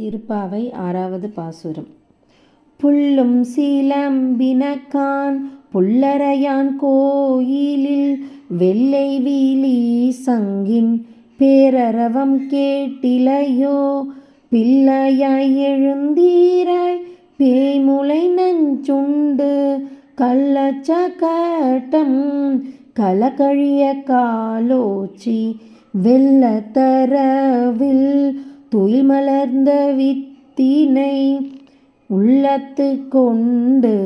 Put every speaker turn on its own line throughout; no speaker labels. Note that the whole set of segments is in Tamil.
திருப்பாவை ஆறாவது பாசுரம். புள்ளும் சிலம்பினக்கான் புல்லரையான் கோயிலில் வெள்ளை வீலி சங்கின் பேரரவம் கேட்டிலையோ பிள்ளையாய் எழுந்தீராய் பேய்முலை நஞ்சுண்டு கள்ளச்சகட்டம் கலகழிய காலோச்சி வெள்ளத்தரவில் துயில் மலர்ந்த வித்தினை உள்ளத்து கொண்டு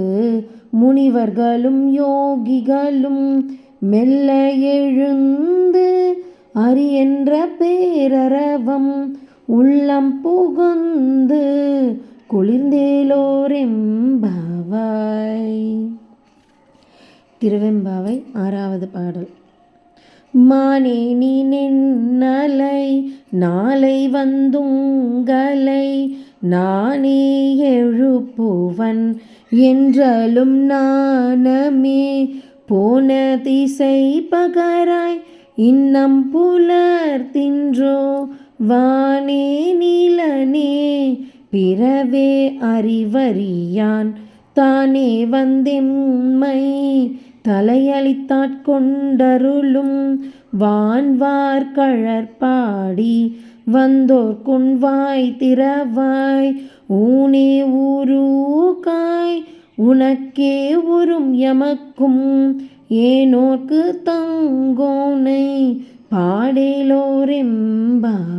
முனிவர்களும் யோகிகளும் மெல்ல எழுந்து அரியென்ற பேரரவம் உள்ளம் புகுந்து குளிர்ந்தேலோரெம்பாவாய். திருவெம்பாவை ஆறாவது பாடல். மானே நீ நின்னலை நாளை வந்துங்களை நானே எழுப்புவன் என்றாலும் நானமே போன திசை பகராய் இன்னம் புலர் தின்றோ வானே நிலனே. பிறவே அறிவறியான் தானே வந்தெம்மை தலையளித்தாட்கொண்டருளும் வான்வார் கழற்பாடி வந்தோர் குன்வாய் திறவாய் ஊனே ஊரூகாய் உனக்கே உறும் எமக்கும் ஏனோர்க்கு தங்கோனை பாடேலோரெம்பா